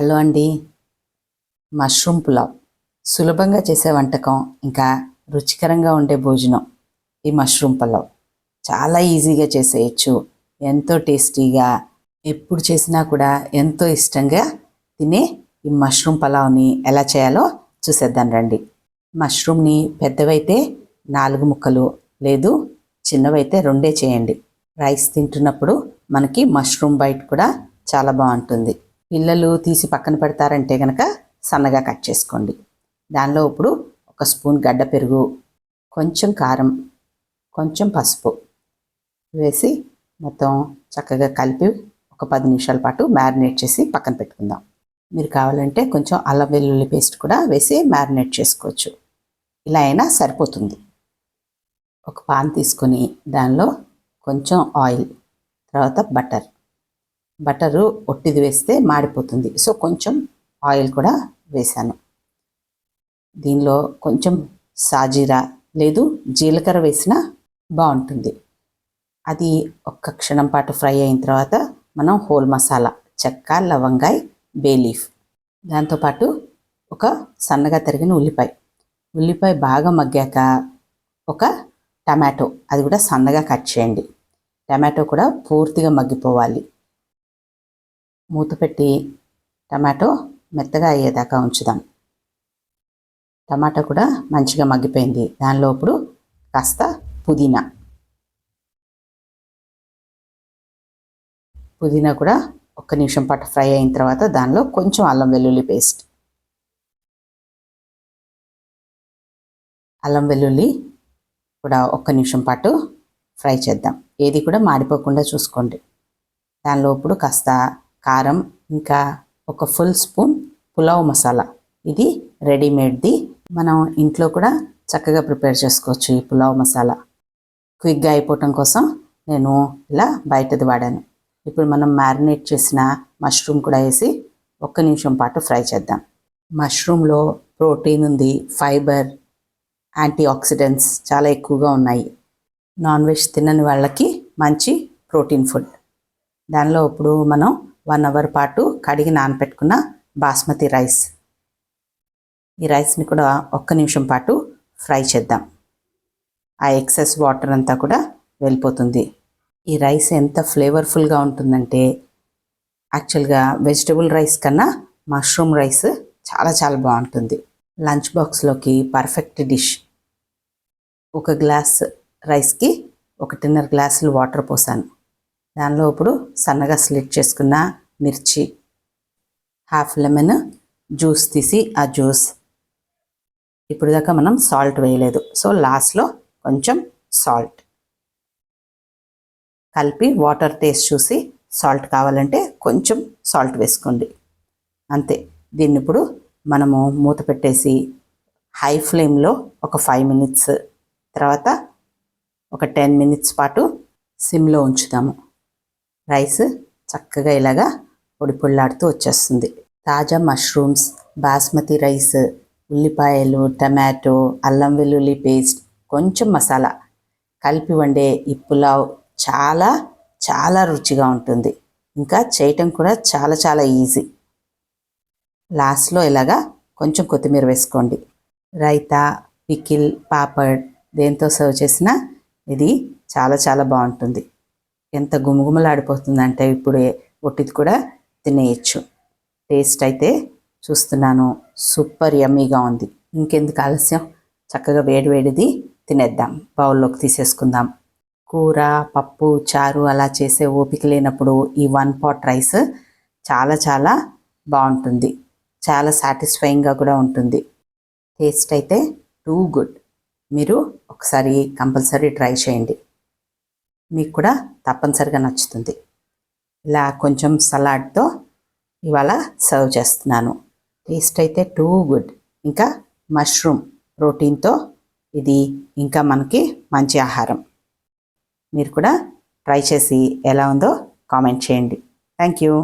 Hello అండి. Mushroom pulao. సులభంగా చేసే వంటకం ఇంకా రుచికరంగా ఉండే భోజనం ఈ మష్రూమ్ పులావ్. చాలా ఈజీగా చేసేయచ్చు. ఎంతో టేస్టీగా ఎప్పుడు చేసినా కూడా ఎంతో ఇష్టంగా తినే ఈ మష్రూమ్ పులావ్ని ఎలా చేయాలో చూసేద్దాం రండి. మష్రూమ్ని పెద్దవైతే నాలుగు ముక్కలు లేదు చిన్నవైతే రెండే చేయండి. రైస్ తింటున్నప్పుడు మనకి మష్రూమ్ బైట్ కూడా చాలా బాగుంటుంది. పిల్లలు తీసి పక్కన పెడతారంటే కనుక సన్నగా కట్ చేసుకోండి. దానిలో ఇప్పుడు ఒక స్పూన్ గడ్డ పెరుగు కొంచెం కారం కొంచెం పసుపు వేసి మొత్తం చక్కగా కలిపి ఒక పది నిమిషాల పాటు మ్యారినేట్ చేసి పక్కన పెట్టుకుందాం. మీరు కావాలంటే కొంచెం అల్లం వెల్లుల్లి పేస్ట్ కూడా వేసి మ్యారినేట్ చేసుకోవచ్చు. ఇలా అయినా సరిపోతుంది. ఒక పాన్ తీసుకొని దానిలో కొంచెం ఆయిల్ తర్వాత బటర్ బటరు ఒట్టిది వేస్తే మాడిపోతుంది. సో కొంచెం ఆయిల్ కూడా వేశాను. దీనిలో కొంచెం సాజీరా లేదు జీలకర్ర వేసినా బాగుంటుంది. అది ఒక్క క్షణం పాటు ఫ్రై అయిన తర్వాత మనం హోల్ మసాలా చెక్క లవంగాయ్ బే లీఫ్. దాంతోపాటు ఒక సన్నగా తరిగిన ఉల్లిపాయ. ఉల్లిపాయ బాగా మగ్గాక ఒక టమాటో అది కూడా సన్నగా కట్ చేయండి. టమాటో కూడా పూర్తిగా మగ్గిపోవాలి. మూత పెట్టి టమాటో మెత్తగా అయ్యేదాకా ఉంచుదాం. టమాటా కూడా మంచిగా మగ్గిపోయింది. దానిలో ఇప్పుడు కాస్త పుదీనా. పుదీనా కూడా ఒక్క నిమిషం పాటు ఫ్రై అయిన తర్వాత దానిలో కొంచెం అల్లం వెల్లుల్లి పేస్ట్. అల్లం వెల్లుల్లి కూడా ఒక్క నిమిషం పాటు ఫ్రై చేద్దాం. ఏది కూడా మాడిపోకుండా చూసుకోండి. దానిలో ఇప్పుడు కాస్త కారం ఇంకా ఒక ఫుల్ స్పూన్ పులావ్ మసాలా. ఇది రెడీమేడ్ది. మనం ఇంట్లో కూడా చక్కగా ప్రిపేర్ చేసుకోవచ్చు ఈ పులావ్ మసాలా. క్విక్గా అయిపోవటం కోసం నేను ఇలా బయటది వాడాను. ఇప్పుడు మనం మ్యారినేట్ చేసిన మష్రూమ్ కూడా వేసి ఒక్క నిమిషం పాటు ఫ్రై చేద్దాం. మష్రూమ్లో ప్రోటీన్ ఉంది ఫైబర్ యాంటీ ఆక్సిడెంట్స్ చాలా ఎక్కువగా ఉన్నాయి. నాన్ వెజ్ తినని వాళ్ళకి మంచి ప్రోటీన్ ఫుడ్. దానిలో ఇప్పుడు మనం వన్ అవర్ పాటు కడిగి నానపెట్టుకున్న బాస్మతి రైస్. ఈ రైస్ని కూడా ఒక్క నిమిషం పాటు ఫ్రై చేద్దాం. ఆ ఎక్సెస్ వాటర్ అంతా కూడా వెళ్ళిపోతుంది. ఈ రైస్ ఎంత ఫ్లేవర్ఫుల్గా ఉంటుందంటే యాక్చువల్గా వెజిటబుల్ రైస్ కన్నా మష్రూమ్ రైస్ చాలా చాలా బాగుంటుంది. లంచ్ బాక్స్లోకి పర్ఫెక్ట్ డిష్. ఒక గ్లాస్ రైస్కి ఒకటిన్నర గ్లాసులు వాటర్ పోసాను. దానిలో ఇప్పుడు సన్నగా స్లిట్ చేసుకున్న మిర్చి హాఫ్ లెమన్ జ్యూస్ తీసి ఆ జ్యూస్ ఇప్పుడు దాకా మనం సాల్ట్ వేయలేదు. సో లాస్ట్లో కొంచెం సాల్ట్ కలిపి వాటర్ టేస్ట్ చూసి సాల్ట్ కావాలంటే కొంచెం సాల్ట్ వేసుకోండి. అంతే. దీన్ని ఇప్పుడు మనము మూత పెట్టేసి హై ఫ్లేమ్లో ఒక ఫైవ్ మినిట్స్ తర్వాత ఒక టెన్ మినిట్స్ పాటు సిమ్లో ఉంచుతాము. రైస్ చక్కగా ఇలాగా పొడి వచ్చేస్తుంది. తాజా మష్రూమ్స్ బాస్మతి రైస్ ఉల్లిపాయలు టమాటో అల్లం వెల్లుల్లి పేస్ట్ కొంచెం మసాలా కలిపి వండే ఈ పులావ్ చాలా చాలా రుచిగా ఉంటుంది. ఇంకా చేయటం కూడా చాలా చాలా ఈజీ లాస్ట్లో ఇలాగా కొంచెం కొత్తిమీర వేసుకోండి. రైతా పికిల్ పాపడ్ దేంతో సర్వ్ చేసినా ఇది చాలా చాలా బాగుంటుంది. ఎంత గుమగుమలాడిపోతుందంటే ఇప్పుడు ఒట్టిది కూడా తినేయచ్చు. టేస్ట్ అయితే చూస్తున్నాను. సూపర్ యమ్మీగా ఉంది. ఇంకెందుకు ఆలస్యం? చక్కగా వేడివేడిది తినేద్దాం. బౌల్లోకి తీసేసుకుందాం. కూర పప్పు చారు అలా చేసే ఓపిక లేనప్పుడు ఈ వన్ పాట్ రైస్ చాలా చాలా బాగుంటుంది. చాలా సాటిస్ఫైయింగ్గా కూడా ఉంటుంది. టేస్ట్ అయితే టూ గుడ్. మీరు ఒకసారి కంపల్సరీ ట్రై చేయండి. మీకు కూడా తప్పనిసరిగా నచ్చుతుంది. ఇలా కొంచెం సలాడ్తో ఇవాళ సర్వ్ చేస్తున్నాను. టేస్ట్ అయితే టూ గుడ్. ఇంకా మష్రూమ్ ప్రోటీన్తో ఇది ఇంకా మనకి మంచి ఆహారం. మీరు కూడా ట్రై చేసి ఎలా ఉందో కామెంట్ చేయండి. Thank you.